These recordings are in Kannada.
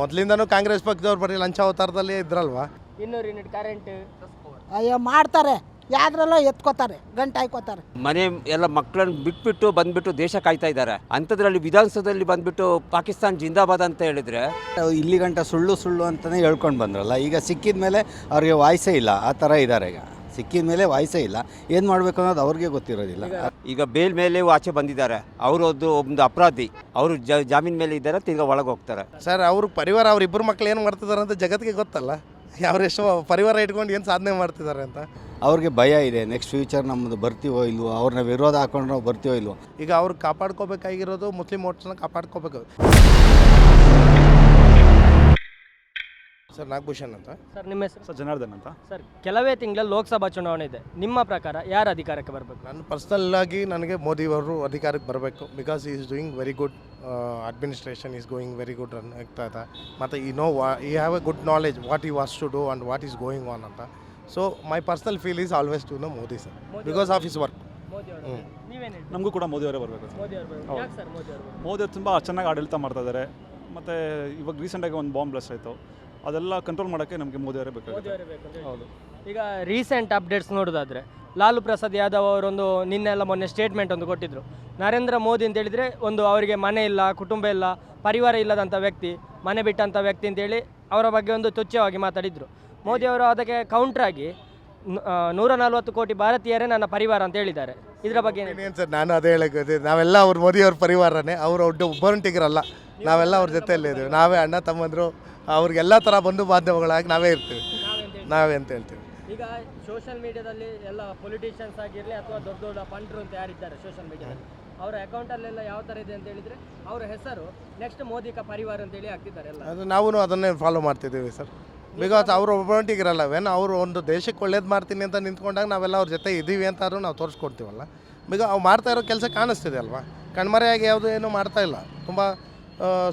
ಮೊದಲಿಂದನೂ ಕಾಂಗ್ರೆಸ್ ಪಕ್ಷದವ್ರು ಬರೀ ಲಂಚ ಅವತಾರದಲ್ಲಿ ಇದ್ರಲ್ವಾ? ಇನ್ನೂರು ಯೂನಿಟ್ ಕರೆಂಟ್ ಅಯ್ಯೋ ಮಾಡ್ತಾರೆ. ಯಾವ್ದ್ರಲ್ಲೋ ಎತ್ಕೋತಾರೆ ಗಂಟೆ ಹಾಕೋತಾರೆ ಮನೆ ಎಲ್ಲ ಮಕ್ಕಳನ್ನು ಬಿಟ್ಬಿಟ್ಟು ಬಂದ್ಬಿಟ್ಟು ದೇಶ ಕಾಯ್ತಾ ಇದ್ದಾರೆ. ಅಂಥದ್ರಲ್ಲಿ ವಿಧಾನಸೌಧದಲ್ಲಿ ಬಂದ್ಬಿಟ್ಟು ಪಾಕಿಸ್ತಾನ್ ಜಿಂದಾಬಾದ್ ಅಂತ ಹೇಳಿದ್ರೆ? ಇಲ್ಲಿ ಗಂಟ ಸುಳ್ಳು ಸುಳ್ಳು ಅಂತಲೇ ಹೇಳ್ಕೊಂಡು ಬಂದ್ರಲ್ಲ. ಈಗ ಸಿಕ್ಕಿದ ಮೇಲೆ ಅವ್ರಿಗೆ ವಾಯ್ಸೇ ಇಲ್ಲ. ಆ ಥರ ಇದ್ದಾರೆ ಈಗ. ಸಿಕ್ಕಿದ ಮೇಲೆ ವಾಯ್ಸೇ ಇಲ್ಲ. ಏನು ಮಾಡಬೇಕು ಅನ್ನೋದು ಅವ್ರಿಗೆ ಗೊತ್ತಿರೋದಿಲ್ಲ. ಈಗ ಬೇಲ್ ಮೇಲೆ ಆಚೆ ಬಂದಿದ್ದಾರೆ. ಅವರು ಒಂದು ಒಂದು ಅಪರಾಧಿ. ಅವರು ಜಾಮೀನ್ ಮೇಲೆ ಇದ್ದಾರೆ ತಿರ್ಗಾ ಒಳಗೆ ಹೋಗ್ತಾರೆ. ಸರ್ ಅವ್ರ ಪರಿವಾರ ಅವ್ರ ಇಬ್ಬರು ಮಕ್ಳು ಏನು ಮಾಡ್ತಿದ್ದಾರೆ ಅಂತ ಜಗತ್ತಿಗೆ ಗೊತ್ತಲ್ಲ. ಎಷ್ಟೋ ಪರಿವಾರ ಇಟ್ಕೊಂಡು ಏನು ಸಾಧನೆ ಮಾಡ್ತಿದ್ದಾರೆ ಅಂತ. ಅವ್ರಿಗೆ ಭಯ ಇದೆ. ನೆಕ್ಸ್ಟ್ ಫ್ಯೂಚರ್ ನಮ್ಮದು ಬರ್ತೀವೋ ಇಲ್ವೋ ಅವ್ರನ್ನ ವಿರೋಧ ಹಾಕೊಂಡು ನಾವು ಬರ್ತೀವೋ ಇಲ್ವೋ. ಈಗ ಅವ್ರು ಕಾಪಾಡ್ಕೋಬೇಕಾಗಿರೋದು ಮುಸ್ಲಿಂ ಓಟ್ಸ್ನ ಕಾಪಾಡ್ಕೋಬೇಕು. ಸರ್ ನಾಗಭೂಷಣ್ ಅಂತ. ಸರ್ ನಿಮ್ಮ ಹೆಸರು? ಸರ್ ಜನಾರ್ದನ್ ಅಂತ. ಸರ್ ಕೆಲವೇ ತಿಂಗಳಲ್ಲಿ ಲೋಕಸಭಾ ಚುನಾವಣೆ ಇದೆ. ನಿಮ್ಮ ಪ್ರಕಾರ ಯಾರು ಅಧಿಕಾರಕ್ಕೆ ಬರಬೇಕು? ನಾನು ಪರ್ಸ್ನಲ್ ಆಗಿ ನನಗೆ ಮೋದಿ ಅವರು ಅಧಿಕಾರಕ್ಕೆ ಬರಬೇಕು. Because is doing very good administration is going very good run ಆಗ್ತಾ ಇದೆ. ಮತ್ತು ಈ ನೋ ವಾ he have a good knowledge what he was to do and what is going on ಅಂತ. So my personal feel is always to know Modi sir because of his work ನಮಗೂ ಕೂಡ ಮೋದಿಯವರೇ ಬರಬೇಕು. ಮೋದಿ ಅವರೇ ಬರಬೇಕು. ಸರ್ ಮೋದಿ ಅವರು ಮೋದಿ ಅವ್ರು ತುಂಬ ಚೆನ್ನಾಗಿ ಆಡಳಿತ ಮಾಡ್ತಾ ಇದ್ದಾರೆ ಮತ್ತು ಇವಾಗ ರೀಸೆಂಟಾಗಿ ಒಂದು ಬಾಂಬ್ ಬ್ಲಸ್ ಆಯಿತು. ಅದೆಲ್ಲ ಕಂಟ್ರೋಲ್ ಮಾಡೋಕ್ಕೆ ನಮಗೆ ಮೋದಿಯವರೇ ಮೋದಿ ಬೇಕಾಗುತ್ತೆ. ಅವರೇ ಬೇಕು ಅಂತ ಹೌದು. ಈಗ ರೀಸೆಂಟ್ ಅಪ್ಡೇಟ್ಸ್ ನೋಡೋದಾದ್ರೆ ಲಾಲು ಪ್ರಸಾದ್ ಯಾದವ್ ಅವರೊಂದು ನಿನ್ನೆಲ್ಲ ಮೊನ್ನೆ ಸ್ಟೇಟ್ಮೆಂಟ್ ಒಂದು ಕೊಟ್ಟಿದ್ರು. ನರೇಂದ್ರ ಮೋದಿ ಅಂತ ಹೇಳಿದ್ರೆ ಒಂದು ಅವರಿಗೆ ಮನೆ ಇಲ್ಲ ಕುಟುಂಬ ಇಲ್ಲ ಪರಿವಾರ ಇಲ್ಲದಂಥ ವ್ಯಕ್ತಿ ಮನೆ ಬಿಟ್ಟಂಥ ವ್ಯಕ್ತಿ ಅಂತೇಳಿ ಅವರ ಬಗ್ಗೆ ಒಂದು ತುಚ್ಛವಾಗಿ ಮಾತಾಡಿದ್ರು. ಮೋದಿ ಅವರು ಅದಕ್ಕೆ ಕೌಂಟ್ರಾಗಿ ನೂರ ನಲ್ವತ್ತು ಕೋಟಿ ಭಾರತೀಯರೇ ನನ್ನ ಪರಿವಾರ ಅಂತ ಹೇಳಿದ್ದಾರೆ. ಇದರ ಬಗ್ಗೆ ಏನ್ ಸರ್ ನಾನು ಅದೇ ಹೇಳಕ್ಕೆ ನಾವೆಲ್ಲ ಅವ್ರ ಮೋದಿ ಅವ್ರ ಪರಿವಾರನೇ. ಅವರು ಒಬ್ಬರಂಟಿಗರಲ್ಲ. ನಾವೆಲ್ಲ ಅವ್ರ ಜೊತೆಯಲ್ಲೇ ಇದ್ದೀವಿ. ನಾವೇ ಅಣ್ಣ ತಮ್ಮಂದರು ಅವ್ರಿಗೆಲ್ಲ ಥರ ಬಂಧು ಬಾಂಧವಗಳಾಗಿ ನಾವೇ ಇರ್ತೀವಿ. ನಾವೇ ಅಂತ ಹೇಳ್ತೀವಿ. ಈಗ ಸೋಷಿಯಲ್ ಮೀಡಿಯಾದಲ್ಲಿ ಎಲ್ಲ ಪೊಲಿಟಿಷಿಯನ್ಸ್ ಆಗಿರಲಿ ಅಥವಾ ದೊಡ್ಡ ದೊಡ್ಡ ಪಂಡ್ರು ಅಂತ ಯಾರಿದ್ದಾರೆ ಸೋಷಿಯಲ್ ಮೀಡಿಯಾದಲ್ಲಿ ಅವರ ಅಕೌಂಟಲ್ಲೆಲ್ಲ ಯಾವ ಥರ ಇದೆ ಅಂತ ಹೇಳಿದ್ರೆ ಅವರ ಹೆಸರು ನೆಕ್ಸ್ಟ್ ಮೋದಿ ಕ ಪರಿವಾರ ಅಂತೇಳಿ ಹಾಕ್ತಿದ್ದಾರೆ ಎಲ್ಲ. ಅದು ನಾವು ಅದನ್ನೇ ಫಾಲೋ ಮಾಡ್ತಿದ್ದೀವಿ ಸರ್. ಬಿಕಾಸ್ ಅವರು ಒಬ್ಬರಂಟಿಗಿರಲ್ಲ ವೆನ್ ಅವರು ಒಂದು ದೇಶಕ್ಕೆ ಒಳ್ಳೇದು ಮಾಡ್ತೀನಿ ಅಂತ ನಿಂತ್ಕೊಂಡಾಗ ನಾವೆಲ್ಲ ಅವ್ರ ಜೊತೆ ಇದ್ದೀವಿ ಅಂತಾದ್ರೂ ನಾವು ತೋರಿಸ್ಕೊಡ್ತೀವಲ್ಲ. ಬಿಕಾ ಅವ್ರು ಮಾಡ್ತಾ ಇರೋ ಕೆಲಸ ಕಾಣಿಸ್ತಿದೆ ಅಲ್ವಾ? ಕಣ್ಮರೆಯಾಗಿ ಯಾವುದು ಏನೂ ಮಾಡ್ತಾ ಇಲ್ಲ. ತುಂಬ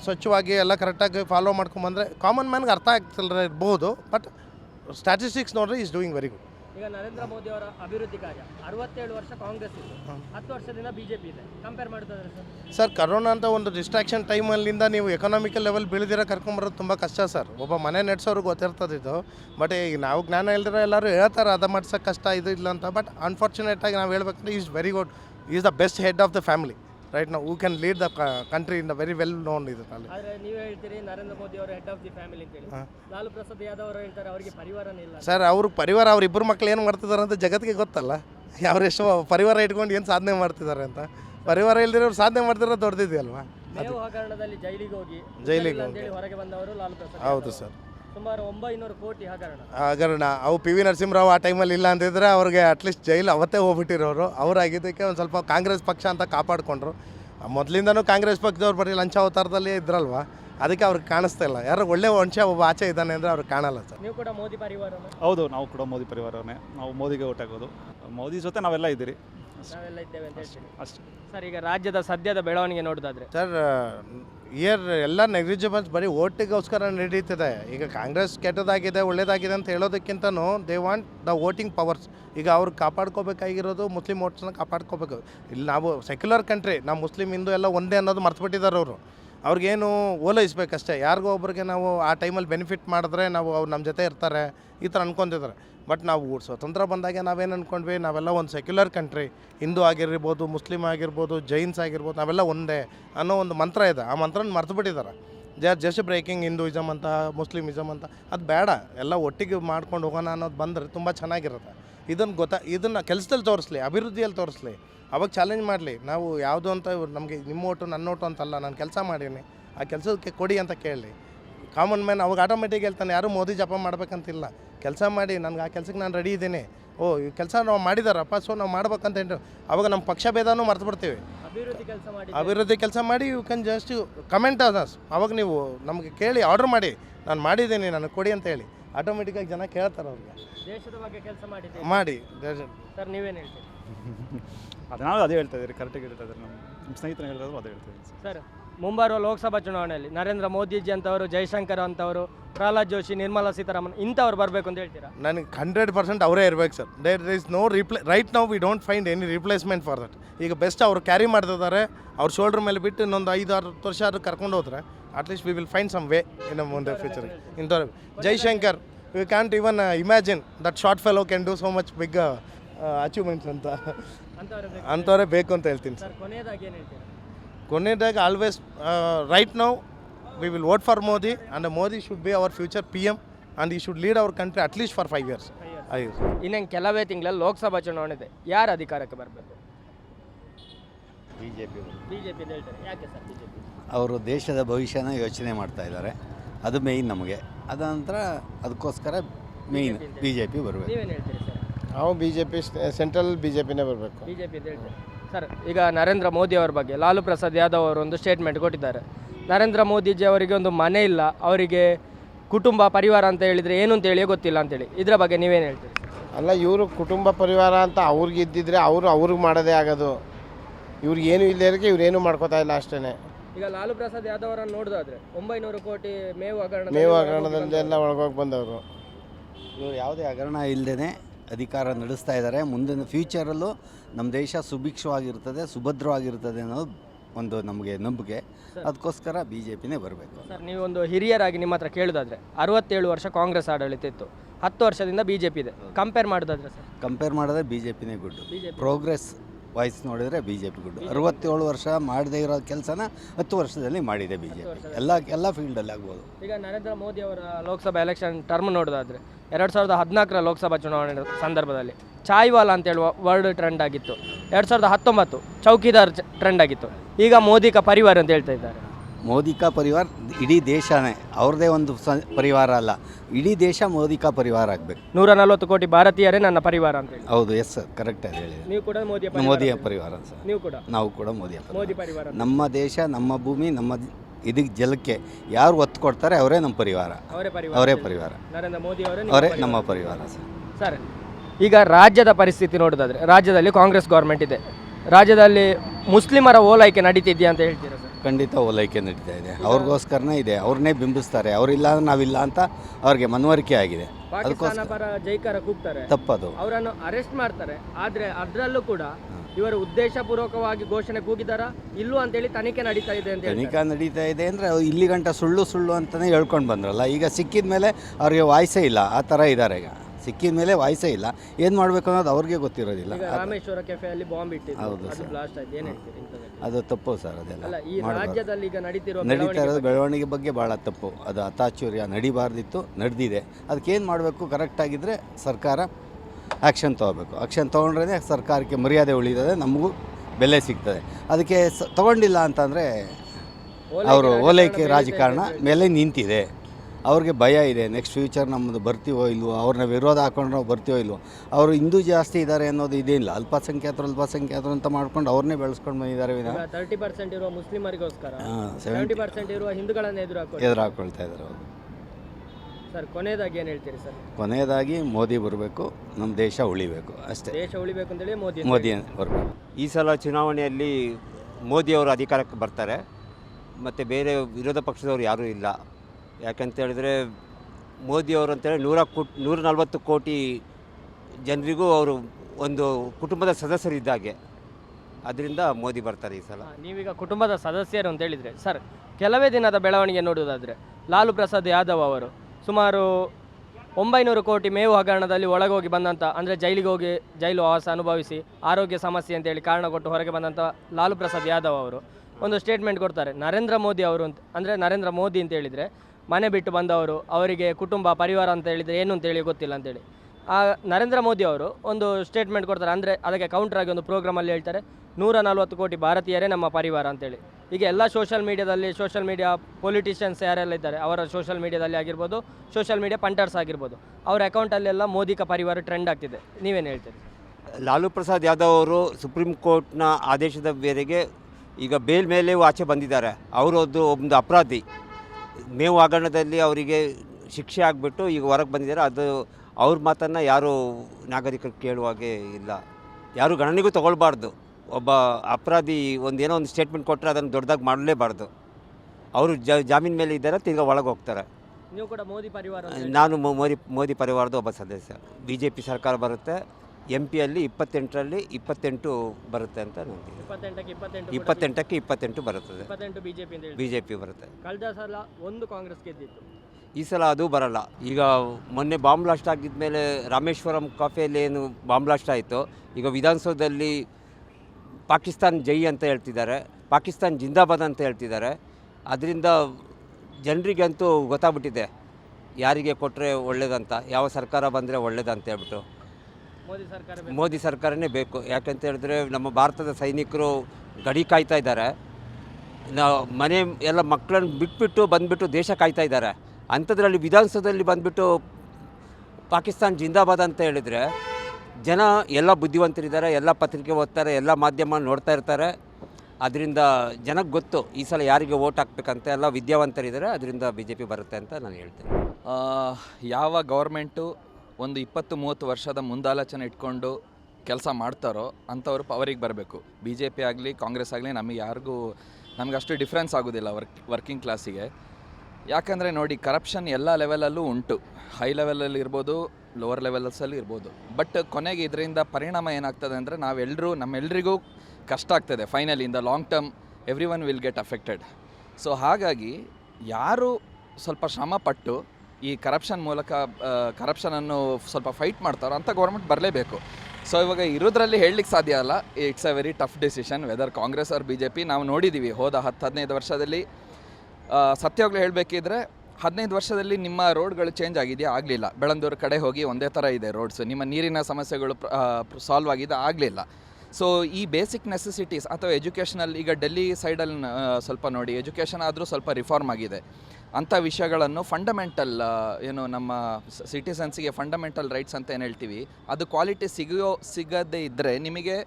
ಸ್ವಚ್ಛವಾಗಿ ಎಲ್ಲ ಕರೆಕ್ಟಾಗಿ ಫಾಲೋ ಮಾಡ್ಕೊಂಬಂದರೆ ಕಾಮನ್ ಮ್ಯಾನ್ಗೆ ಅರ್ಥ ಆಗ್ತಿಲ್ಲ ಇರ್ಬೋದು ಬಟ್ ಸ್ಟ್ಯಾಟಿಸ್ಟಿಕ್ಸ್ ನೋಡ್ರೆ ಈಸ್ ಡೂಯಿಂಗ್ ವೆರಿ ಗುಡ್ ಈಗ ನರೇಂದ್ರ ಮೋದಿ ಅವರ ಅಭಿವೃದ್ಧಿ ಕಾರ್ಯ ಅರವತ್ತೇಳು ವರ್ಷ ಕಾಂಗ್ರೆಸ್ ಇತ್ತು ಹತ್ತು ವರ್ಷದಿಂದ ಬಿಜೆಪಿ ಇದೆ. ಕಂಪೇರ್ ಮಾಡಿದ್ರೆ ಸರ್? ಸರ್ ಕರೋನಾ ಅಂತ ಒಂದು ಡಿಸ್ಟ್ರಾಕ್ಷನ್ ಟೈಮಲ್ಲಿಂದ ನೀವು ಎಕನಾಮಿಕಲ್ ಲೆವೆಲ್ ಬೆಳೆದಿರೋ ಕರ್ಕೊಂಬರೋದು ತುಂಬ ಕಷ್ಟ ಸರ್ ಒಬ್ಬ ಮನೆ ನಡೆಸೋರು ಗೊತ್ತಿರ್ತದೆ ಇದು ಬಟ್ ಈಗ ನಾವು ಜ್ಞಾನ ಇಲ್ದಿರೋ ಎಲ್ಲರೂ ಹೇಳ್ತಾರೆ ಅದ ಮಾಡ್ಸೋಕ್ಕೆ ಕಷ್ಟ ಇದು ಇಲ್ಲ ಅಂತ ಬಟ್ ಅನ್ಫಾರ್ಚುನೇಟಾಗಿ ನಾವು ಹೇಳ್ಬೇಕಂದ್ರೆ is very good is the best head of the family right ನಾವು who can lead the country in the very well known ಇದು ಅಲ್ಲಿ ಆದರೆ ನೀವು ಹೇಳ್ತೀರಿ ನರೇಂದ್ರ ಮೋದಿ ಅವರು ಹೆಡ್ ಆಫ್ ದಿ ಫ್ಯಾಮಿಲಿ ಅಂತೇಳಿ. ಹಾ. ಲಾಲು ಪ್ರಸಾದ್ ಯಾದವ್ ಅವರು ಹೇಳ್ತಾರೆ ಅವರಿಗೆ ಪರಿವಾರನೇ ಇಲ್ಲ ಸರ್ ಅವ್ರ ಪರಿವಾರ ಅವ್ರ ಇಬ್ಬರು ಮಕ್ಳು ಏನು ಮಾಡ್ತಿದ್ದಾರೆ ಅಂತ ಜಗತ್ತಿಗೆ ಗೊತ್ತಲ್ಲ. ಎಷ್ಟೋ ಪರಿವಾರ ಇಟ್ಕೊಂಡು ಏನು ಸಾಧನೆ ಮಾಡ್ತಿದ್ದಾರೆ ಅಂತ. ಪರಿವಾರ ಇಲ್ದಿರೋರು ಸಾಧನೆ ಮಾಡ್ತಿರೋ ದೊಡ್ಡದಿದೆಯಲ್ವಾ ಮೇವು ಹಗರಣದಲ್ಲಿ ಜೈಲಿಗೆ ಹೋಗಿ ಜೈಲಿಗೆ ಹುಷಾರಿಲ್ಲ ಹೊರಗೆ ಬಂದವರು ಲಾಲು ಪ್ರಸಾದ್ ಹೌದು ಸರ್. ಸುಮಾರು ಒಂಬೈನೂರು ಕೋಟಿ ಹಗರಣ. ಹಗರಣ. ಅವು ಪಿ ವಿ ನರಸಿಂಹರಾವ್ ಆ ಟೈಮಲ್ಲಿ ಇಲ್ಲ ಅಂತಿದ್ರೆ ಅವ್ರಿಗೆ ಅಟ್ಲೀಸ್ಟ್ ಜೈಲು ಅವತ್ತೇ ಹೋಗ್ಬಿಟ್ಟಿರೋರು. ಅವರಾಗಿದ್ದಕ್ಕೆ ಒಂದು ಸ್ವಲ್ಪ ಕಾಂಗ್ರೆಸ್ ಪಕ್ಷ ಅಂತ ಕಾಪಾಡಿಕೊಂಡ್ರು. ಮೊದಲಿಂದನೂ ಕಾಂಗ್ರೆಸ್ ಪಕ್ಷದವ್ರು ಬರೀ ಲಂಚ ಅವತಾರದಲ್ಲಿ ಇದ್ರಲ್ವ? ಅದಕ್ಕೆ ಅವ್ರಿಗೆ ಕಾಣಿಸ್ತಾ ಇಲ್ಲ. ಯಾರೋ ಒಳ್ಳೆ ವಂಶ ಒಬ್ಬ ಆಚೆ ಇದ್ದಾನೆ ಅಂದರೆ ಅವ್ರಿಗೆ ಕಾಣಲ್ಲ ಸರ್. ನೀವು ಕೂಡ ಮೋದಿ ಪರಿವಾರ ಹೌದು ನಾವು ಕೂಡ ಮೋದಿ ಪರಿವಾರನೇ. ನಾವು ಮೋದಿಗೆ ಓಟ್ ಹಾಕೋದು. ಮೋದಿ ಜೊತೆ ನಾವೆಲ್ಲ ಇದ್ದೀರಿ. ನಾವೆಲ್ಲ ಇದ್ದೇವೆ ಅಂತ ಹೇಳ್ತೀವಿ ಅಷ್ಟೇ ಸರ್ ಈಗ ರಾಜ್ಯದ ಸದ್ಯದ ಬೆಳವಣಿಗೆ ನೋಡೋದಾದ್ರೆ? ಸರ್ ಇಯರ್ ಎಲ್ಲ ನೆಗ್ಲಿಜಿಬಲ್ಸ್ ಬರೀ ಓಟಿಗೋಸ್ಕರ ನಡೀತಿದೆ. ಈಗ ಕಾಂಗ್ರೆಸ್ ಕೆಟ್ಟದಾಗಿದೆ ಒಳ್ಳೇದಾಗಿದೆ ಅಂತ ಹೇಳೋದಕ್ಕಿಂತನೂ they want the voting powers ಈಗ ಅವ್ರು ಕಾಪಾಡ್ಕೋಬೇಕಾಗಿರೋದು ಮುಸ್ಲಿಂ ವೋಟ್ಸ್ನ ಕಾಪಾಡ್ಕೋಬೇಕು. ಇಲ್ಲಿ ನಾವು ಸೆಕ್ಯುಲರ್ ಕಂಟ್ರಿ ನಾವು ಮುಸ್ಲಿಂ ಹಿಂದೂ ಎಲ್ಲ ಒಂದೇ ಅನ್ನೋದು ಮರ್ತುಬಿಟ್ಟಿದ್ದಾರೆ ಅವರು. ಅವ್ರಿಗೇನು ಓಲೈಸ್ಬೇಕಷ್ಟೇ? ಯಾರಿಗೋ ಒಬ್ರಿಗೆ ನಾವು ಆ ಟೈಮಲ್ಲಿ ಬೆನಿಫಿಟ್ ಮಾಡಿದ್ರೆ ನಾವು ಅವ್ರು ನಮ್ಮ ಜೊತೆ ಇರ್ತಾರೆ. ಈ ಥರ ಅನ್ಕೊತಿದ್ದಾರೆ. ಬಟ್ ನಾವು ಸ್ವತಂತ್ರ ಬಂದಾಗ ನಾವೇನು ಅಂದ್ಕೊಂಡ್ವಿ ನಾವೆಲ್ಲ ಒಂದು ಸೆಕ್ಯುಲರ್ ಕಂಟ್ರಿ ಹಿಂದೂ ಆಗಿರ್ಬೋದು, ಮುಸ್ಲಿಂ ಆಗಿರ್ಬೋದು, ಜೈನ್ಸ್ ಆಗಿರ್ಬೋದು, ನಾವೆಲ್ಲ ಒಂದೇ ಅನ್ನೋ ಒಂದು ಮಂತ್ರ ಇದೆ. ಆ ಮಂತ್ರನ ಮರ್ತು ಬಿಟ್ಟಿದ್ದಾರೆ they are just breaking Hinduism ಅಂತ ಮುಸ್ಲಿಮಿಸಮ್ ಅಂತ, ಅದು ಬೇಡ. ಎಲ್ಲ ಒಟ್ಟಿಗೆ ಮಾಡ್ಕೊಂಡು ಹೋಗೋಣ ಅನ್ನೋದು ಬಂದರೆ ತುಂಬ ಚೆನ್ನಾಗಿರುತ್ತೆ. ಇದನ್ನು ಗೊತ್ತಾ, ಇದನ್ನು ಕೆಲಸದಲ್ಲಿ ತೋರಿಸ್ಲಿ, ಅಭಿವೃದ್ಧಿಯಲ್ಲಿ ತೋರಿಸ್ಲಿ. ಅವಾಗ ಚಾಲೆಂಜ್ ಮಾಡಲಿ. ನಾವು ಯಾವುದು ಅಂತ ನಮಗೆ ನಿಮ್ಮ ಓಟು, ನನ್ನ ಓಟು ಅಂತಲ್ಲ, ನಾನು ಕೆಲಸ ಮಾಡೀನಿ. ಆ ಕೆಲಸಕ್ಕೆ ಕೊಡಿ ಅಂತ ಕೇಳಲಿ. ಕಾಮನ್ ಮ್ಯಾನ್ ಅವಾಗ ಆಟೋಮೆಟಿಕ್ ಹೇಳ್ತಾನೆ ಯಾರು ಮೋದಿ ಜಪ ಮಾಡ್ಬೇಕಂತಿಲ್ಲ. ಕೆಲಸ ಮಾಡಿ ನನಗೆ ಆ ಕೆಲಸಕ್ಕೆ ನಾನು ರೆಡಿ ಇದ್ದೀನಿ. ಓ ಈ ಕೆಲಸ ನಾವು ಮಾಡಿದಾರಪ್ಪ ಸೊ ನಾವು ಮಾಡ್ಬೇಕಂತ ಹೇಳಿ ಅವಾಗ ನಮ್ಮ ಪಕ್ಷ ಭೇದನೂ ಮರ್ತು ಬಿಡ್ತೀವಿ. ಅಭಿವೃದ್ಧಿ ಕೆಲಸ ಮಾಡಿ ಅಭಿವೃದ್ಧಿ ಕೆಲಸ ಮಾಡಿ you can just comment others ಅವಾಗ ನೀವು ನಮಗೆ ಕೇಳಿ ಆರ್ಡ್ರ್ ಮಾಡಿ. ನಾನು ಮಾಡಿದ್ದೀನಿ ನನಗೆ ಕೊಡಿ ಅಂತ ಹೇಳಿ. ಆಟೋಮೆಟಿಕ್ಕಾಗಿ ಜನ ಕೇಳ್ತಾರೆ ಅವ್ರಿಗೆ. ದೇಶದ ಬಗ್ಗೆ ಕೆಲಸ ಮಾಡಿದ್ದೀವಿ ಮಾಡಿ. ಸರ್ ನೀವೇನು ಹೇಳ್ತೀರಿ? ಅದು ನಾವು ಅದೇ ಹೇಳ್ತಾ ಇದ್ದೀರಿ ಕರೆಕ್ಟಾಗಿ ಹೇಳ್ತಾ ಇದ್ದಾರೆ. ನಮ್ಮ ನಮ್ಮ ಸ್ನೇಹಿತರು ಹೇಳಿದ್ರು ಅದೇ ಹೇಳ್ತಾ ಇದ್ದೀನಿ. ಸರ್ ಮುಂಬರುವ ಲೋಕಸಭಾ ಚುನಾವಣೆಯಲ್ಲಿ ನರೇಂದ್ರ ಮೋದಿಜಿ ಅಂತವರು ಜಯಶಂಕರ್ ಅಂತವರು ಪ್ರಹ್ಲಾದ್ ಜೋಶಿ ನಿರ್ಮಲಾ ಸೀತಾರಾಮನ್ ಇಂಥವ್ರು ಬರಬೇಕು ಅಂತ ಹೇಳ್ತೀರಾ? ನನಗೆ ಹಂಡ್ರೆಡ್ ಪರ್ಸೆಂಟ್ ಅವರೇ ಇರಬೇಕು sir. There is no replay right ನಾವು we don't find any replacement for that ಈಗ ಬೆಸ್ಟ್ ಅವ್ರು ಕ್ಯಾರಿ ಮಾಡ್ತಿದ್ದಾರೆ ಅವ್ರ ಶೋಲ್ಡ್ರ್ ಮೇಲೆ ಬಿಟ್ಟು ಇನ್ನೊಂದು ಐದು ಆರು ವರ್ಷ ಆದರೂ ಕರ್ಕೊಂಡು ಹೋದ್ರೆ at least we will find some way in ಮುಂದೆ ಫ್ಯೂಚರ್ ಇಂಥವ್ರು. Jaishankar we can't even imagine that short fellow can do so much big achievements ಅಂತ. ಅಂತವರೇ ಬೇಕು. ಅಂತ ಹೇಳ್ತೀನಿ ಸರ್. ಸರ್ ಕೊನೆಯದಾಗಿ ಏನು ಹೇಳ್ತೀರಾ? ಕೊನೆಯದಾಗ always right now we will vote for Modi and Modi should be our future P M and he should lead our country at least for five years ಐದು ಇನ್ನೇನು ಕೆಲವೇ ತಿಂಗಳಲ್ಲಿ ಲೋಕಸಭಾ ಚುನಾವಣೆ ಇದೆ. ಯಾರು ಅಧಿಕಾರಕ್ಕೆ ಬರಬೇಕು? B J P B J P ಹೇಳ್ತಾರೆ. ಯಾಕೆ ಸರ್ ಬಿ ಜೆ ಪಿ ಅವರು ದೇಶದ ಭವಿಷ್ಯನ ಯೋಚನೆ ಮಾಡ್ತಾ ಇದ್ದಾರೆ. ಅದು ಮೇಯ್ನ್ ನಮಗೆ. ಅದ ನಂತರ ಅದಕ್ಕೋಸ್ಕರ ಮೇಯ್ನ್ ಬಿ ಜೆ ಪಿ ಬರಬೇಕು. ನೀವೇನು ಹೇಳ್ತೀರಿ ಸರ್? ನಾವು B J P central B J ಪಿನೇ ಬರಬೇಕು. ಬಿ ಜೆ ಪಿ ಹೇಳ್ತಾರೆ. ಸರ್ ಈಗ ನರೇಂದ್ರ ಮೋದಿ ಅವರ ಬಗ್ಗೆ ಲಾಲು ಪ್ರಸಾದ್ ಯಾದವ್ ಅವರು ಒಂದು ಸ್ಟೇಟ್ಮೆಂಟ್ ಕೊಟ್ಟಿದ್ದಾರೆ. ನರೇಂದ್ರ ಮೋದಿಜಿ ಅವರಿಗೆ ಒಂದು ಮನೆ ಇಲ್ಲ ಅವರಿಗೆ ಕುಟುಂಬ ಪರಿವಾರ ಅಂತ ಹೇಳಿದರೆ ಏನು ಅಂತ ಹೇಳಿ ಗೊತ್ತಿಲ್ಲ ಅಂತೇಳಿ. ಇದರ ಬಗ್ಗೆ ನೀವೇನು ಹೇಳ್ತೀರಿ? ಅಲ್ಲ ಇವರು ಕುಟುಂಬ ಪರಿವಾರ ಅಂತ ಅವ್ರಿಗೆ ಇದ್ದಿದ್ರೆ ಅವರು ಅವ್ರಿಗೆ ಮಾಡೋದೇ ಆಗೋದು. ಇವ್ರಿಗೆ ಏನು ಇಲ್ಲದಕ್ಕೆ ಇವ್ರು ಏನು ಮಾಡ್ಕೋತಾ ಇಲ್ಲ ಅಷ್ಟೇ ಈಗ ಲಾಲು ಪ್ರಸಾದ್ ಯಾದವ್ ಅವರನ್ನು ನೋಡೋದಾದ್ರೆ ಒಂಬೈನೂರು ಕೋಟಿ ಮೇವು ಹಗರಣ ಮೇವು ಹಗರಣದಲ್ಲೆಲ್ಲ ಒಳಗೋಗಿ ಬಂದವರು. ಇವರು ಯಾವುದೇ ಹಗರಣ ಇಲ್ಲದೇ ಅಧಿಕಾರ ನಡೆಸ್ತಾ ಇದ್ದಾರೆ. ಮುಂದಿನ ಫ್ಯೂಚರಲ್ಲೂ ನಮ್ಮ ದೇಶ ಸುಭಿಕ್ಷವಾಗಿರ್ತದೆ ಸುಭದ್ರವಾಗಿರ್ತದೆ ಅನ್ನೋದು ಒಂದು ನಮಗೆ ನಂಬಿಕೆ. ಅದಕ್ಕೋಸ್ಕರ ಬಿ ಜೆ ಪಿನೇ ಬರಬೇಕು. ಸರ್ ನೀವೊಂದು ಹಿರಿಯರಾಗಿ ನಿಮ್ಮ ಹತ್ರ ಕೇಳೋದಾದ್ರೆ ಅರವತ್ತೇಳು ವರ್ಷ ಕಾಂಗ್ರೆಸ್ ಆಡಳಿತ ಇತ್ತು. ಹತ್ತು ವರ್ಷದಿಂದ ಬಿ ಜೆ ಪಿ ಇದೆ ಕಂಪೇರ್ ಮಾಡೋದಾದ್ರೆ ಸರ್? ಕಂಪೇರ್ ಮಾಡಿದ್ರೆ ಬಿ ಜೆ ಪಿನೇ ಗುಡ್ ಪ್ರೋಗ್ರೆಸ್ ವಾಯ್ಸ್ ನೋಡಿದರೆ ಬಿ ಜೆ ಪಿ ಗುಡ್ಡು. ಅರವತ್ತೇಳು ವರ್ಷ ಮಾಡದೇ ಇರೋ ಕೆಲಸನ ಹತ್ತು ವರ್ಷದಲ್ಲಿ ಮಾಡಿದೆ ಬಿ ಜೆ ಪಿ ಎಲ್ಲ ಎಲ್ಲ ಫೀಲ್ಡಲ್ಲಿ ಆಗ್ಬೋದು. ಈಗ ನರೇಂದ್ರ ಮೋದಿ ಅವರ ಲೋಕಸಭಾ ಎಲೆಕ್ಷನ್ ಟರ್ಮ್ ನೋಡೋದಾದ್ರೆ ಎರಡು ಸಾವಿರದ ಹದಿನಾಲ್ಕರ ಲೋಕಸಭಾ ಚುನಾವಣೆ ಸಂದರ್ಭದಲ್ಲಿ ಚಾಯ್ವಾಲ ಅಂತ ಹೇಳುವ ವರ್ಲ್ಡ್ ಟ್ರೆಂಡ್ ಆಗಿತ್ತು. ಎರಡು ಸಾವಿರದ ಹತ್ತೊಂಬತ್ತು ಚೌಕಿದಾರ್ ಟ್ರೆಂಡ್ ಆಗಿತ್ತು. ಈಗ ಮೋದಿ ಕ ಪರಿವಾರ ಅಂತ ಹೇಳ್ತಾ ಇದ್ದಾರೆ. ಮೋದಿ ಕಾ ಪರಿವಾರ ಇಡೀ ದೇಶನೇ ಅವ್ರದೇ ಒಂದು ಸ ಪರಿವಾರ ಅಲ್ಲ ಇಡೀ ದೇಶ ಮೋದಿಕಾ ಪರಿವಾರ ಆಗಬೇಕು. ನೂರ ನಲವತ್ತು ಕೋಟಿ ಭಾರತೀಯರೇ ನನ್ನ ಪರಿವಾರ ಅಂತ ಹೇಳಿ. ಹೌದು ಎಸ್ ಸರ್ ಕರೆಕ್ಟಾಗಿ ಹೇಳಿದೆ ನೀವು ಕೂಡ ಮೋದಿಯ ಮೋದಿಯ ಪರಿವಾರ ಸರ್ ನೀವು ಕೂಡ? ನಾವು ಕೂಡ ಮೋದಿಯ ಮೋದಿ ಪರಿವಾರ. ನಮ್ಮ ದೇಶ ನಮ್ಮ ಭೂಮಿ ನಮ್ಮ ಇದಕ್ಕೆ ಜಲಕ್ಕೆ ಯಾರು ಒತ್ತು ಕೊಡ್ತಾರೆ ಅವರೇ ನಮ್ಮ ಪರಿವಾರ. ಅವರೇ ಪರಿವಾರ. ಅವರೇ ಪರಿವಾರ. ನರೇಂದ್ರ ಮೋದಿ ಅವರೇ ಅವರೇ ನಿಮ್ಮ ನಮ್ಮ ಪರಿವಾರ. ಸರ್ ಸರ್ ಈಗ ರಾಜ್ಯದ ಪರಿಸ್ಥಿತಿ ನೋಡೋದಾದ್ರೆ ರಾಜ್ಯದಲ್ಲಿ ಕಾಂಗ್ರೆಸ್ ಗೌರ್ಮೆಂಟ್ ಇದೆ. ರಾಜ್ಯದಲ್ಲಿ ಮುಸ್ಲಿಮರ ಓಲೈಕೆ ನಡೀತಿದ್ಯಾ ಅಂತ ಹೇಳ್ತೀರಾ ಖಂಡಿತ ಓಲೈಕೆ ನಡೀತಾ ಇದೆ. ಅವ್ರಿಗೋಸ್ಕರನೇ ಇದೆ. ಅವ್ರನ್ನೇ ಬಿಂಬಿಸ್ತಾರೆ. ಅವರಿಲ್ಲ ಅಂದ್ರೆ ನಾವಿಲ್ಲ ಅಂತ ಅವ್ರಿಗೆ ಮನವರಿಕೆ ಆಗಿದೆ. ಪಾಕಿಸ್ತಾನ ಅದಕ್ಕೋಸ್ಕರ. ಪರ ಜೈಕಾರ ಕೂಗ್ತಾರೆ ತಪ್ಪದು. ಅವರನ್ನು ಅರೆಸ್ಟ್ ಮಾಡ್ತಾರೆ. ಆದ್ರೆ ಅದರಲ್ಲೂ ಕೂಡ ಇವರು ಉದ್ದೇಶಪೂರ್ವಕವಾಗಿ ಘೋಷಣೆ ಕೂಗಿದಾರ ಇಲ್ಲೂ ಅಂತೇಳಿ ತನಿಖೆ ನಡೀತಾ ಇದೆ ಅಂತ ಹೇಳ್ತಾರೆ. ತನಿಖಾ ನಡೀತಾ ಇದೆ ಅಂದ್ರೆ ಇಲ್ಲಿ ಗಂಟ ಸುಳ್ಳು ಸುಳ್ಳು ಅಂತಾನೆ ಹೇಳ್ಕೊಂಡು ಬಂದ್ರಲ್ಲ. ಈಗ ಸಿಕ್ಕಿದ ಮೇಲೆ ಅವ್ರಿಗೆ ವಾಯ್ಸೇ ಇಲ್ಲ. ಆ ಥರ ಇದ್ದಾರೆ ಈಗ. ಸಿಕ್ಕಿದ ಮೇಲೆ ವಾಯ್ಸೇ ಇಲ್ಲ. ಏನು ಮಾಡಬೇಕು ಅನ್ನೋದು ಅವ್ರಿಗೆ ಗೊತ್ತಿರೋದಿಲ್ಲ. ಈಗ ರಾಮೇಶ್ವರ ರಾಮೇಶ್ವರ ಕೆಫೆಯಲ್ಲಿ ಬಾಂಬ್ ಇಟ್ಟಿದ್ರು. ಹೌದು ಅದು ಬ್ಲಾಸ್ಟ್ ಆಯ್ತು. ಏನ್ ಹೇಳ್ತೀರಿ? ಇಂಥದ್ದಕ್ಕೆ? ಅದು ತಪ್ಪು ಸರ್ ಅದೆಲ್ಲ. ಅಲ್ಲ ಈ ಮಾಡಬಾರ್ದು. ರಾಜ್ಯದಲ್ಲಿ ಈಗ ನಡೀತಾ ಇರೋದು ಬೆಳವಣಿಗೆ ಬಗ್ಗೆ ಭಾಳ ತಪ್ಪು. ಅದು ಅತಾಚುರ್ಯ ನಡಿಬಾರ್ದಿತ್ತು ನಡೆದಿದೆ. ಅದಕ್ಕೇನು ಮಾಡಬೇಕು? ಕರೆಕ್ಟಾಗಿದ್ದರೆ ಸರ್ಕಾರ ಆ್ಯಕ್ಷನ್ ತೊಗೋಬೇಕು. ಆ್ಯಕ್ಷನ್ ತೊಗೊಂಡ್ರೇ ಸರ್ಕಾರಕ್ಕೆ ಮರ್ಯಾದೆ ಉಳಿತದೆ ನಮಗೂ ಬೆಲೆ ಸಿಗ್ತದೆ. ಅದಕ್ಕೆ ಸ ತೊಗೊಂಡಿಲ್ಲ ಅಂತಂದರೆ ಅವರು ಓಲೈಕೆ ರಾಜಕಾರಣ ಮೇಲೆ ನಿಂತಿದೆ. ಅವ್ರಿಗೆ ಭಯ ಇದೆ ನೆಕ್ಸ್ಟ್ ಫ್ಯೂಚರ್ ನಮ್ಮದು ಬರ್ತೀವೋ ಇಲ್ವೋ ಅವ್ರನ್ನ ವಿರೋಧ ಹಾಕೊಂಡು ನಾವು ಬರ್ತೀವೋ ಇಲ್ವೋ ಅವರು ಹಿಂದೂ ಜಾಸ್ತಿ ಇದ್ದಾರೆ ಅನ್ನೋದು ಇದೇನಿಲ್ಲ. ಅಲ್ಪಸಂಖ್ಯಾತರು ಅಲ್ಪಸಂಖ್ಯಾತರು ಅಂತ ಮಾಡ್ಕೊಂಡು ಅವ್ರನ್ನೇ ಬೆಳೆಸ್ಕೊಂಡು ಬಂದಿದ್ದಾರೆ ವಿನ. ತರ್ಟಿ ಪರ್ಸೆಂಟ್ ಇರುವ ಮುಸ್ಲಿಮರಿಗೋಸ್ಕರ ಸೆವೆಂಟಿ ಸೆವೆಂಟಿ ಪರ್ಸೆಂಟ್ ಇರುವ ಹಿಂದೂಗಳನ್ನ ಎದುರು ಎದುರು ಹಾಕೊಳ್ತಾ ಇದ್ದಾರೆ ಅವರು ಸರ್ ಕೊನೆಯದಾಗಿ ಏನು ಹೇಳ್ತೀರಿ ಸರ್? ಕೊನೆಯದಾಗಿ ಮೋದಿ ಬರಬೇಕು ನಮ್ಮ ದೇಶ ಉಳಿಬೇಕು ಅಷ್ಟೇ. ದೇಶ ಉಳಿಬೇಕು ಅಂತೇಳಿ ಮೋದಿ ಮೋದಿ ಬರಬೇಕು. ಈ ಸಲ ಚುನಾವಣೆಯಲ್ಲಿ ಮೋದಿಯವರು ಅಧಿಕಾರಕ್ಕೆ ಬರ್ತಾರೆ ಮತ್ತು ಬೇರೆ ವಿರೋಧ ಪಕ್ಷದವರು ಯಾರೂ ಇಲ್ಲ. ಯಾಕಂತ ಹೇಳಿದ್ರೆ ಮೋದಿಯವರು ಅಂತೇಳಿ ನೂರ ಕೋಟಿ ನೂರ ನಲ್ವತ್ತು ಕೋಟಿ ಜನರಿಗೂ ಅವರು ಒಂದು ಕುಟುಂಬದ ಸದಸ್ಯರಿದ್ದಾಗೆ ಅದರಿಂದ ಮೋದಿ ಬರ್ತಾರೆ ಈ ಸಲ. ನೀವೀಗ ಕುಟುಂಬದ ಸದಸ್ಯರು ಅಂತ ಹೇಳಿದರೆ, ಸರ್, ಕೆಲವೇ ದಿನದ ಬೆಳವಣಿಗೆ ನೋಡುವುದಾದರೆ, ಲಾಲು ಪ್ರಸಾದ್ ಯಾದವ್ ಅವರು ಸುಮಾರು ಒಂಬೈನೂರು ಕೋಟಿ ಮೇವು ಹಗರಣದಲ್ಲಿ ಒಳಗೋಗಿ ಬಂದಂಥ ಅಂದರೆ ಜೈಲಿಗೆ ಹೋಗಿ, ಜೈಲು ವಾಸ ಅನುಭವಿಸಿ ಆರೋಗ್ಯ ಸಮಸ್ಯೆ ಅಂತೇಳಿ ಕಾರಣ ಕೊಟ್ಟು ಹೊರಗೆ ಬಂದಂಥ ಲಾಲು ಪ್ರಸಾದ್ ಯಾದವ್ ಅವರು ಒಂದು ಸ್ಟೇಟ್ಮೆಂಟ್ ಕೊಡ್ತಾರೆ. ನರೇಂದ್ರ ಮೋದಿ ಅವರು ಅಂತ ಅಂದರೆ ನರೇಂದ್ರ ಮೋದಿ ಅಂತ ಹೇಳಿದರೆ ಮನೆ ಬಿಟ್ಟು ಬಂದವರು, ಅವರಿಗೆ ಕುಟುಂಬ, ಪರಿವಾರ ಅಂತ ಹೇಳಿದರೆ ಏನು ಅಂತೇಳಿ ಗೊತ್ತಿಲ್ಲ ಅಂತೇಳಿ ಆ ನರೇಂದ್ರ ಮೋದಿ ಅವರು ಒಂದು ಸ್ಟೇಟ್ಮೆಂಟ್ ಕೊಡ್ತಾರೆ, ಅಂದರೆ ಅದಕ್ಕೆ ಕೌಂಟರ್ ಆಗಿ ಒಂದು ಪ್ರೋಗ್ರಾಮಲ್ಲಿ ಹೇಳ್ತಾರೆ ನೂರ ನಲ್ವತ್ತು ಕೋಟಿ ಭಾರತೀಯರೇ ನಮ್ಮ ಪರಿವಾರ ಅಂತೇಳಿ ಈಗ ಎಲ್ಲ ಸೋಷಿಯಲ್ ಮೀಡಿಯಾದಲ್ಲಿ ಸೋಷಿಯಲ್ ಮೀಡಿಯಾ ಪೊಲಿಟಿಷಿಯನ್ಸ್ ಯಾರೆಲ್ಲ ಇದ್ದಾರೆ, ಅವರ ಸೋಷಿಯಲ್ ಮೀಡಿಯಾದಲ್ಲಿ ಆಗಿರ್ಬೋದು ಸೋಷಿಯಲ್ ಮೀಡಿಯಾ ಪಂಟರ್ಸ್ ಆಗಿರ್ಬೋದು, ಅವರ ಅಕೌಂಟಲ್ಲೆಲ್ಲ ಮೋದಿ ಕ ಪರಿವಾರ ಟ್ರೆಂಡ್ ಆಗ್ತಿದೆ. ನೀವೇನು ಹೇಳ್ತೀರಿ? ಲಾಲು ಪ್ರಸಾದ್ ಯಾದವ್ ಅವರು ಸುಪ್ರೀಂ ಕೋರ್ಟ್ನ ಆದೇಶದ ಮೇರೆಗೆ ಈಗ ಬೇಲ್ ಮೇಲೆ ಆಚೆ ಬಂದಿದ್ದಾರೆ. ಅವರು ಒಂದು ಒಂದು ಅಪರಾಧಿ. ಮೇವು ಹಗರಣದಲ್ಲಿ ಅವರಿಗೆ ಶಿಕ್ಷೆ ಆಗಿಬಿಟ್ಟು ಈಗ ಹೊರಗೆ ಬಂದಿದ್ದಾರೆ. ಅದು ಅವ್ರ ಮಾತನ್ನು ಯಾರು ನಾಗರಿಕರು ಕೇಳುವಾಗೆ ಇಲ್ಲ. ಯಾರು ಗಣನೆಗೂ ತಗೊಳ್ಬಾರ್ದು. ಒಬ್ಬ ಅಪರಾಧಿ ಒಂದು ಏನೋ ಒಂದು ಸ್ಟೇಟ್ಮೆಂಟ್ ಕೊಟ್ಟರೆ ಅದನ್ನು ದೊಡ್ಡದಾಗಿ ಮಾಡಲೇಬಾರ್ದು. ಅವರು ಜಾಮೀನು ಮೇಲೆ ಇದ್ದಾರೆ ತಿರ್ಗಾ ಒಳಗೆ ಹೋಗ್ತಾರೆ. ನೀವು ಕೂಡ ಮೋದಿ ಪರಿವಾರ ನಾನು ಮೋದಿ ಮೋದಿ ಪರಿವಾರದ ಒಬ್ಬ ಸದಸ್ಯ. ಬಿ ಜೆ ಪಿ ಸರ್ಕಾರ ಬರುತ್ತೆ. ಎಂ ಪಿಯಲ್ಲಿ ಇಪ್ಪತ್ತೆಂಟರಲ್ಲಿ ಇಪ್ಪತ್ತೆಂಟು ಬರುತ್ತೆ ಅಂತ ನನಗೆ ಇಪ್ಪತ್ತೆಂಟಕ್ಕೆ ಇಪ್ಪತ್ತೆಂಟು ಇಪ್ಪತ್ತೆಂಟಕ್ಕೆ ಇಪ್ಪತ್ತೆಂಟು ಬರುತ್ತದೆ. ಇಪ್ಪತ್ತೆಂಟು ಬಿಜೆಪಿ ಅಂತ ಹೇಳಿ ಬಿ ಜೆ ಪಿ ಬರುತ್ತೆ. ಕಳೆದ ಸಲ ಒಂದು ಕಾಂಗ್ರೆಸ್ ಗೆದ್ದಿತ್ತು. ಈ ಸಲ ಅದು ಬರಲ್ಲ. ಈಗ ಮೊನ್ನೆ ಬಾಂಬ್ ಬ್ಲಾಸ್ಟ್ ಆಗಿದ್ಮೇಲೆ ರಾಮೇಶ್ವರಂ ಕಾಫಿಯಲ್ಲಿ ಏನು ಬಾಂಬ್ ಬ್ಲಾಸ್ಟ್ ಆಯಿತು ಈಗ ವಿಧಾನಸೌಧದಲ್ಲಿ ಪಾಕಿಸ್ತಾನ್ ಜೈ ಅಂತ ಹೇಳ್ತಿದ್ದಾರೆ ಪಾಕಿಸ್ತಾನ್ ಜಿಂದಾಬಾದ್ ಅಂತ ಹೇಳ್ತಿದ್ದಾರೆ. ಅದರಿಂದ ಜನರಿಗಂತೂ ಗೊತ್ತಾಗ್ಬಿಟ್ಟಿದೆ ಯಾರಿಗೆ ಕೊಟ್ಟರೆ ಒಳ್ಳೇದಂತ ಯಾವ ಸರ್ಕಾರ ಬಂದರೆ ಒಳ್ಳೇದಂತ ಹೇಳ್ಬಿಟ್ಟು. ಮೋದಿ ಸರ್ಕಾರ ಬೇಕು. ಮೋದಿ ಸರ್ಕಾರನೇ ಬೇಕು. ಯಾಕಂತ ಹೇಳಿದ್ರೆ ನಮ್ಮ ಭಾರತದ ಸೈನಿಕರು ಗಡಿ ಕಾಯ್ತಾ ಇದ್ದಾರೆ. ನಾವು ಮನೆ ಎಲ್ಲ ಮಕ್ಕಳನ್ನು ಬಿಟ್ಬಿಟ್ಟು ಬಂದುಬಿಟ್ಟು ದೇಶ ಕಾಯ್ತಾ ಇದ್ದಾರೆ. ಅಂಥದ್ರಲ್ಲಿ ವಿಧಾನಸೌಧದಲ್ಲಿ ಬಂದುಬಿಟ್ಟು ಪಾಕಿಸ್ತಾನ್ ಜಿಂದಾಬಾದ್ ಅಂತ ಹೇಳಿದರೆ ಜನ ಎಲ್ಲ ಬುದ್ಧಿವಂತರಿದ್ದಾರೆ ಎಲ್ಲ ಪತ್ರಿಕೆ ಓದ್ತಾರೆ ಎಲ್ಲ ಮಾಧ್ಯಮ ನೋಡ್ತಾ ಇರ್ತಾರೆ. ಅದರಿಂದ ಜನಕ್ಕೆ ಗೊತ್ತು ಈ ಸಲ ಯಾರಿಗೆ ಓಟ್ ಹಾಕ್ಬೇಕಂತ ಎಲ್ಲ ವಿದ್ಯಾವಂತರಿದ್ದಾರೆ. ಅದರಿಂದ ಬಿ ಜೆ ಪಿ ಬರುತ್ತೆ ಅಂತ ನಾನು ಹೇಳ್ತೇನೆ. ಆ, ಯಾವ ಗೌರ್ಮೆಂಟು ಒಂದು ಇಪ್ಪತ್ತು ಮೂವತ್ತು ವರ್ಷದ ಮುಂದಾಲೋಚನೆ ಇಟ್ಕೊಂಡು ಕೆಲಸ ಮಾಡ್ತಾರೋ ಅಂಥವ್ರು ಪವರಿಗೆ ಬರಬೇಕು. ಬಿ ಜೆ ಪಿ ಆಗಲಿ, ಕಾಂಗ್ರೆಸ್ ಆಗಲಿ ನಮಗೆ ಯಾರಿಗೂ, ನಮ್ಗೆ ಅಷ್ಟು ಡಿಫ್ರೆನ್ಸ್ ಆಗೋದಿಲ್ಲ ವರ್ಕ್ ವರ್ಕಿಂಗ್ ಕ್ಲಾಸಿಗೆ ಯಾಕಂದರೆ ನೋಡಿ ಕರಪ್ಷನ್ ಎಲ್ಲ ಲೆವೆಲಲ್ಲೂ ಉಂಟು. ಹೈ ಲೆವೆಲಲ್ಲಿ ಇರ್ಬೋದು ಲೋವರ್ ಲೆವೆಲ್ಸಲ್ಲಿ ಇರ್ಬೋದು. ಬಟ್ ಕೊನೆಗೆ ಇದರಿಂದ ಪರಿಣಾಮ ಏನಾಗ್ತದೆ ಅಂದರೆ ನಾವೆಲ್ಲರೂ ನಮ್ಮೆಲ್ರಿಗೂ ಕಷ್ಟ ಆಗ್ತದೆ. Finally in the long term everyone will get affected so ಹಾಗಾಗಿ ಯಾರು ಸ್ವಲ್ಪ ಶ್ರಮ ಪಟ್ಟು ಈ ಕರಪ್ಷನ್ ಮೂಲಕ ಕರಪ್ಷನನ್ನು ಸ್ವಲ್ಪ ಫೈಟ್ ಮಾಡ್ತಾರೋ ಅಂತ ಗೌರ್ಮೆಂಟ್ ಬರಲೇಬೇಕು. ಸೊ ಇವಾಗ ಇರೋದ್ರಲ್ಲಿ ಹೇಳಲಿಕ್ಕೆ ಸಾಧ್ಯ ಅಲ್ಲ. It's a very tough decision whether Congress or B J P ನಾವು ನೋಡಿದ್ದೀವಿ ಹೋದ ಹತ್ತು ಹದಿನೈದು ವರ್ಷದಲ್ಲಿ. ಸತ್ಯವಾಗ್ಲೂ ಹೇಳಬೇಕಿದ್ರೆ, ಹದಿನೈದು ವರ್ಷದಲ್ಲಿ ನಿಮ್ಮ ರೋಡ್ಗಳು ಚೇಂಜ್ ಆಗಿದೆಯಾ? ಆಗಲಿಲ್ಲ. ಬೆಳಂದೂರು ಕಡೆ ಹೋಗಿ ಒಂದೇ ಥರ ಇದೆ ರೋಡ್ಸ್ ನಿಮ್ಮ ನೀರಿನ ಸಮಸ್ಯೆಗಳು ಸಾಲ್ವ್ ಆಗಿದೆ ಆಗಲಿಲ್ಲ. ಸೊ ಈ ಬೇಸಿಕ್ ನೆಸೆಸಿಟೀಸ್ ಅಥವಾ ಎಜುಕೇಷನಲ್ ಈಗ ಡೆಲ್ಲಿ ಸೈಡಲ್ಲಿ ಸ್ವಲ್ಪ ನೋಡಿ ಎಜುಕೇಷನ್ ಆದರೂ ಸ್ವಲ್ಪ ರಿಫಾರ್ಮ್ ಆಗಿದೆ. ಅಂಥ ವಿಷಯಗಳನ್ನು ಫಂಡಮೆಂಟಲ್ ಏನು ನಮ್ಮ ಸಿಟಿಸನ್ಸಿಗೆ ಫಂಡಮೆಂಟಲ್ ರೈಟ್ಸ್ ಅಂತ ಏನು ಹೇಳ್ತೀವಿ, ಅದು ಕ್ವಾಲಿಟಿ ಸಿಗೋ, ಸಿಗದೇ ಇದ್ದರೆ ನಿಮಗೆ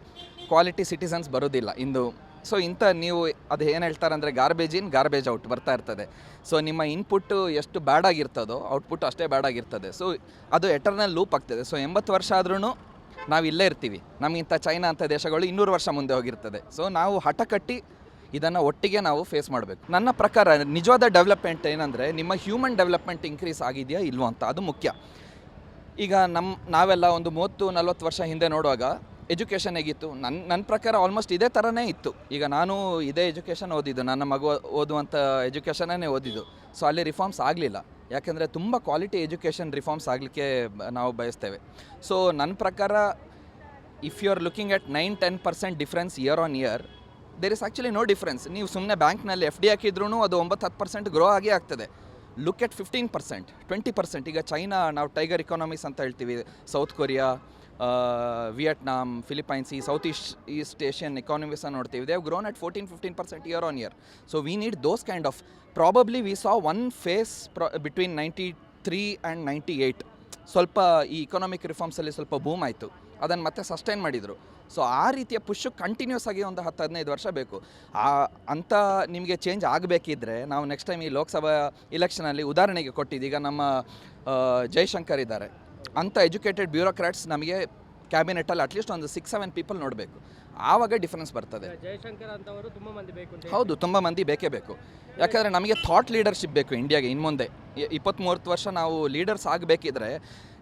ಕ್ವಾಲಿಟಿ ಸಿಟಿಸನ್ಸ್ ಬರೋದಿಲ್ಲ ಇಂದು. ಸೊ ಇಂಥ ನೀವು ಅದು ಏನು ಹೇಳ್ತಾರೆ ಅಂದರೆ ಗಾರ್ಬೇಜ್ ಇನ್ ಗಾರ್ಬೇಜ್ ಔಟ್ ಬರ್ತಾ ಇರ್ತದೆ. ಸೊ ನಿಮ್ಮ ಇನ್ಪುಟ್ಟು ಎಷ್ಟು ಬ್ಯಾಡ್ ಆಗಿರ್ತದೋ ಔಟ್ಪುಟ್ ಅಷ್ಟೇ ಬ್ಯಾಡ್ ಆಗಿರ್ತದೆ. ಸೊ ಅದು ಎಟರ್ನಲ್ ಲೂಪ್ ಆಗ್ತದೆ. ಸೊ ಎಂಬತ್ತು ವರ್ಷ ಆದ್ರೂ ನಾವು ಇಲ್ಲೇ ಇರ್ತೀವಿ. ನಮಗಿಂತ ಚೈನಾ ಅಂಥ ದೇಶಗಳು ಇನ್ನೂರು ವರ್ಷ ಮುಂದೆ ಹೋಗಿರ್ತದೆ. ಸೊ ನಾವು ಹಠ ಕಟ್ಟಿ ಇದನ್ನು ಒಟ್ಟಿಗೆ ನಾವು ಫೇಸ್ ಮಾಡಬೇಕು. ನನ್ನ ಪ್ರಕಾರ ನಿಜವಾದ ಡೆವಲಪ್ಮೆಂಟ್ ಏನಂದರೆ ನಿಮ್ಮ ಹ್ಯೂಮನ್ ಡೆವಲಪ್ಮೆಂಟ್ ಇನ್ಕ್ರೀಸ್ ಆಗಿದೆಯಾ ಇಲ್ವೋ ಅಂತ, ಅದು ಮುಖ್ಯ. ಈಗ ನಮ್ಮ ನಾವೆಲ್ಲ ಒಂದು ಮೂವತ್ತು, ನಲ್ವತ್ತು ವರ್ಷ ಹಿಂದೆ ನೋಡುವಾಗ ಎಜುಕೇಷನ್ ಹೇಗಿತ್ತು? ನನ್ನ ನನ್ನ ಪ್ರಕಾರ ಆಲ್ಮೋಸ್ಟ್ ಇದೇ ಥರನೇ ಇತ್ತು. ಈಗ ನಾನು ಇದೇ ಎಜುಕೇಷನ್ ಓದಿದ್ದು, ನನ್ನ ಮಗು ಓದುವಂಥ ಎಜುಕೇಷನೇ ಓದಿದ್ದು. ಸೊ ಅಲ್ಲಿ ರಿಫಾರ್ಮ್ಸ್ ಆಗಲಿಲ್ಲ. ಯಾಕೆಂದರೆ ತುಂಬ ಕ್ವಾಲಿಟಿ ಎಜುಕೇಷನ್ ರಿಫಾರ್ಮ್ಸ್ ಆಗಲಿಕ್ಕೆ ನಾವು ಬಯಸ್ತೇವೆ. ಸೊ ನನ್ನ ಪ್ರಕಾರ if you are looking at nine ten percent difference year on year there is actually no difference ನೀವು ಸುಮ್ಮನೆ ಬ್ಯಾಂಕ್ನಲ್ಲಿ ಎಫ್ ಡಿ ಹಾಕಿದ್ರೂ ಅದು ಒಂಬತ್ತು ಹತ್ತು ಪರ್ಸೆಂಟ್ ಗ್ರೋ ಆಗೇ ಆಗ್ತದೆ. Look at fifteen percent twenty percent ಈಗ ಚೈನಾ ನಾವು ಟೈಗರ್ ಇಕಾನಮೀಸ್ ಅಂತ ಹೇಳ್ತೀವಿ. ಸೌತ್ ಕೊರಿಯಾ ವಿಯಟ್ನಾಮ್ ಫಿಲಿಪೈನ್ಸ್ ಈ South East East Asian economies ನೋಡ್ತೀವಿ. They've grown at fourteen fifteen percent year on year so we need those kind of probably we saw one phase ಪ್ರಾ between ninety three and ninety eight ಸ್ವಲ್ಪ ಈ ಇಕನಾಮಿಕ್ ರಿಫಾರ್ಮ್ಸಲ್ಲಿ ಸ್ವಲ್ಪ ಬೂಮ್ ಆಯಿತು. ಅದನ್ನು ಮತ್ತೆ ಸಸ್ಟೈನ್ ಮಾಡಿದರು. ಸೊ ಆ ರೀತಿಯ ಪುಷ್ ಕಂಟಿನ್ಯೂಸ್ ಆಗಿ ಒಂದು ಹತ್ತು, ಹದಿನೈದು ವರ್ಷ ಬೇಕು. ಆ ಅಂಥ ನಿಮಗೆ ಚೇಂಜ್ ಆಗಬೇಕಿದ್ರೆ ನಾವು ನೆಕ್ಸ್ಟ್ ಟೈಮ್ ಈ ಲೋಕಸಭಾ ಇಲೆಕ್ಷನಲ್ಲಿ ಉದಾಹರಣೆಗೆ ಕೊಟ್ಟಿದ್ದೀಗ ನಮ್ಮ ಜೈಶಂಕರ್ ಇದ್ದಾರೆ. ಅಂಥ ಎಜುಕೇಟೆಡ್ ಬ್ಯೂರೋಕ್ರಾಟ್ಸ್ ನಮಗೆ ಕ್ಯಾಬಿನೆಟಲ್ಲಿ ಅಟ್ಲೀಸ್ಟ್ ಒಂದು ಸಿಕ್ಸ್ ಸೆವೆನ್ ಪೀಪಲ್ ನೋಡಬೇಕು. ಆವಾಗ ಡಿಫರೆನ್ಸ್ ಬರ್ತದೆ. ಜಯಶಂಕರ್ ಅಂತವರು ತುಂಬ ಮಂದಿ ಬೇಕು ಹೌದು ತುಂಬ ಮಂದಿ ಬೇಕೇ ಬೇಕು. ಯಾಕಂದರೆ ನಮಗೆ ಥಾಟ್ ಲೀಡರ್ಶಿಪ್ ಬೇಕು ಇಂಡಿಯಾಗೆ ಇನ್ನು ಮುಂದೆ. ಇಪ್ಪತ್ತ್ಮೂವತ್ತು ವರ್ಷ ನಾವು ಲೀಡರ್ಸ್ ಆಗಬೇಕಿದ್ರೆ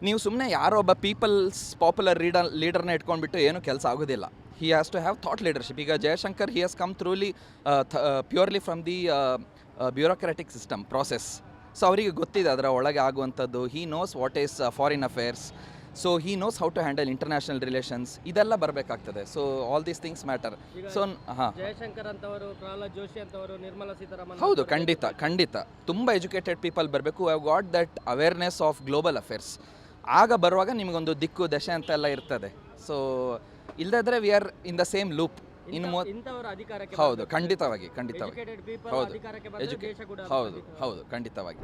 ನೀವು ಸುಮ್ಮನೆ ಯಾರೋ ಒಬ್ಬ ಪೀಪಲ್ಸ್ ಪಾಪ್ಯುಲರ್ ಲೀಡರ್ ಲೀಡರ್ನ ಇಟ್ಕೊಂಡ್ಬಿಟ್ಟು ಏನು ಕೆಲಸ ಆಗೋದಿಲ್ಲ. He has to have thought leadership ಈಗ Jaishankar he has come thoroughly purely from the bureaucratic system process so ಅವರಿಗೆ ಗೊತ್ತಿದೆ ಅದರ ಒಳಗೆ ಆಗುವಂಥದ್ದು. He knows what is foreign affairs so he knows how to handle international relations ಇದೆಲ್ಲ ಬರಬೇಕಾಗ್ತದೆ. So all these things matter so ಹಾಂ. ಜಯಶಂಕರ್ ಅಂತವರು ಪ್ರಹ್ಲಾದ್ ಜೋಶಿ ಅಂತವರು ನಿರ್ಮಲಾ ಸೀತಾರಾಮನ್ ಹೌದು ಖಂಡಿತ ಖಂಡಿತ. ತುಂಬ ಎಜುಕೇಟೆಡ್ ಪೀಪಲ್ ಬರಬೇಕು. I got that awareness of global affairs ಆಗ ಬರುವಾಗ ನಿಮಗೊಂದು ದಿಕ್ಕು ದಶೆ ಅಂತೆಲ್ಲ ಇರ್ತದೆ. ಸೊ ಇಲ್ಲದಿದ್ರೆ we are in the same loop ಇನ್ನು ಮೂವತ್ತು ಹೌದು ಖಂಡಿತವಾಗಿ ಖಂಡಿತವಾಗಿ. ಹೌದು. ಹೌದು. ಹೌದು ಖಂಡಿತವಾಗಿ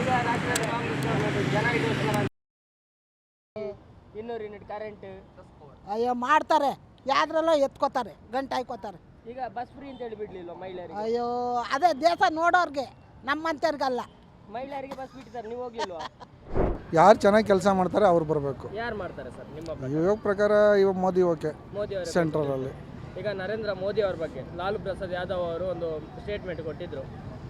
ಈಗ ರಾಜ್ಯದಲ್ಲಿ ಕಾಂಗ್ರೆಸ್ ಗೌರ್ಮೆಂಟ್ ಜನರಿಗೋಸ್ಕರ ಇನ್ನೂರು ಯೂನಿಟ್ ಕರೆಂಟ್ ಅಯ್ಯೋ ಮಾಡ್ತಾರೆ. ಯಾವ್ದ್ರಲ್ಲೋ ಎತ್ಕೋತಾರೆ ಗಂಟೆ ಹಾಕೋತಾರೆ ಈಗ ಬಸ್ ಫ್ರೀ ಅಂತ ಹೇಳಿ ಬಿಡ್ಲಿಲ್ಲ ಮಹಿಳೆಯರಿಗೆ? ಅಯ್ಯೋ ಅದೇ ದೇಶ ನೋಡೋರ್ಗೆ ನಮ್ಮಂತವ್ರಿಗಲ್ಲ. ಮಹಿಳೆಯರಿಗೆ ಬಸ್ ಬಿಟ್ಟಿದ್ದಾರೆ ನೀವು ಹೋಗ್ಲಿಲ್ವಾ? ಯಾರು ಚೆನ್ನಾಗಿ ಕೆಲಸ ಮಾಡ್ತಾರೆ ಅವ್ರು ಬರಬೇಕು. ಯಾರು ಮಾಡ್ತಾರೆ ಸರ್ ನಿಮ್ಮ ಪ್ರಕಾರ? ಇವಾಗ ಪ್ರಕಾರ ಇವಾಗ ಮೋದಿ ಓಕೆ ಮೋದಿ ಅವರ ಸೆಂಟ್ರಲಲ್ಲಿ ಈಗ ನರೇಂದ್ರ ಮೋದಿ ಅವ್ರ ಬಗ್ಗೆ ಲಾಲು ಪ್ರಸಾದ್ ಯಾದವ್ ಅವರು ಒಂದು ಸ್ಟೇಟ್ಮೆಂಟ್ ಕೊಟ್ಟಿದ್ರು.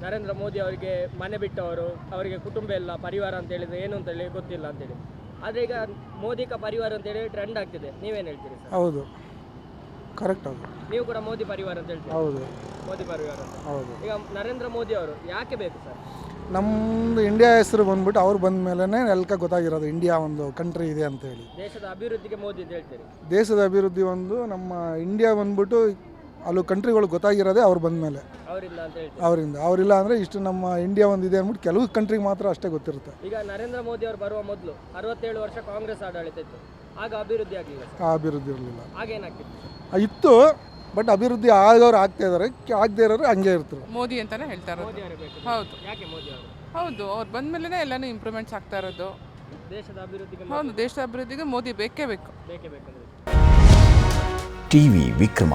ನರೇಂದ್ರ ಮೋದಿ ಅವರಿಗೆ ಮನೆ ಬಿಟ್ಟವರು ಅವರಿಗೆ ಕುಟುಂಬ ಇಲ್ಲ ಪರಿವಾರ ಅಂತ ಹೇಳಿದ್ರೆ ಏನು ಅಂತ ಹೇಳಿ ಗೊತ್ತಿಲ್ಲ ಅಂತೇಳಿ ಆದರೆ ಈಗ ಮೋದಿ ಕ ಪರಿವಾರ ಅಂತೇಳಿ ಟ್ರೆಂಡ್ ಆಗ್ತಿದೆ. ನೀವೇನು ಹೇಳ್ತೀರಿ ಸರ್? ಹೌದು. ಕರೆಕ್ಟ್ ಹೌದು. ನೀವು ಕೂಡ ಮೋದಿ ಪರಿವಾರ ಅಂತ ಹೇಳ್ತೀರಿ? ಹೌದು. ಮೋದಿ ಪರಿವಾರ ಅಂತ. ಹೌದು. ಈಗ ನರೇಂದ್ರ ಮೋದಿ ಅವರು ಯಾಕೆ ಬೇಕು ಸರ್? ನಮ್ಮದು ಇಂಡಿಯಾ ಹೆಸರು ಬಂದ್ಬಿಟ್ಟು ಅವ್ರು ಬಂದ ಮೇಲೇ ಎಲ್ಕ ಗೊತ್ತಾಗಿರೋದು. ಇಂಡಿಯಾ ಒಂದು ಕಂಟ್ರಿ ಇದೆ ಅಂತ ಹೇಳಿ. ದೇಶದ ಅಭಿವೃದ್ಧಿಗೆ ಮೋದಿ ಅಂತ ಹೇಳ್ತೀರಿ? ದೇಶದ ಅಭಿವೃದ್ಧಿ ಒಂದು ನಮ್ಮ ಇಂಡಿಯಾ ಬಂದ್ಬಿಟ್ಟು ಅಲ್ಲೂ ಕಂಟ್ರಿಗಳು ಗೊತ್ತಾಗಿರೋದೇ ಅವ್ರು ಬಂದ ಮೇಲೆ. ಅವರಿಂದ ಅಂತ ಹೇಳ್ತೀರಿ? ಅವರಿಂದ. ಅವರಿಲ್ಲ ಅಂದರೆ ಇಷ್ಟು ನಮ್ಮ ಇಂಡಿಯಾ ಒಂದಿದೆ ಅಂದ್ಬಿಟ್ಟು ಕೆಲವು ಕಂಟ್ರಿಗೆ ಮಾತ್ರ ಅಷ್ಟೇ ಗೊತ್ತಿರುತ್ತೆ. ಈಗ ನರೇಂದ್ರ ಮೋದಿ ಅವರು ಬರುವ ಮೊದಲು ಅರವತ್ತೇಳು ವರ್ಷ ಕಾಂಗ್ರೆಸ್ ಆಡಳಿತ ಇತ್ತು. ಆಗ ಅಭಿವೃದ್ಧಿ ಆಗಲಿಲ್ಲ ಸರ್? ಆ ಅಭಿವೃದ್ಧಿ ಇರಲಿಲ್ಲ. ಆಗೇನಾಗ್ತಿತ್ತು ಇತ್ತು ಬಟ್ ಅಭಿವೃದ್ಧಿ ಆಗೋರು ಆಗ್ತಾ ಇದ್ದಾರೆ. ಆಗದೇ ಇರೋರು ಹಂಗೆ ಇರ್ತಾರೆ. ಮೋದಿ ಅಂತಾನೆ ಹೇಳ್ತಾರೆ ಇರೋದು. ಮೋದಿ ಅವರೇ ಬೇಕು. ಹೌದು. ಯಾಕೆ ಮೋದಿ ಅವರು? ಹೌದು ಅವ್ರು ಬಂದ ಮೇಲೆ ಎಲ್ಲಾನು ಇಂಪ್ರೂವ್ಮೆಂಟ್ಸ್ ಆಗ್ತಾ ಇರೋದು. ದೇಶದ ಅಭಿವೃದ್ಧಿಗೆ ಹೌದು ದೇಶದ ಅಭಿವೃದ್ಧಿಗೆ ಮೋದಿ ಬೇಕೇ ಬೇಕು. ಬೇಕೇ ಬೇಕಂದ್ರೆ. ಟಿವಿ ವಿಕ್ರಮ.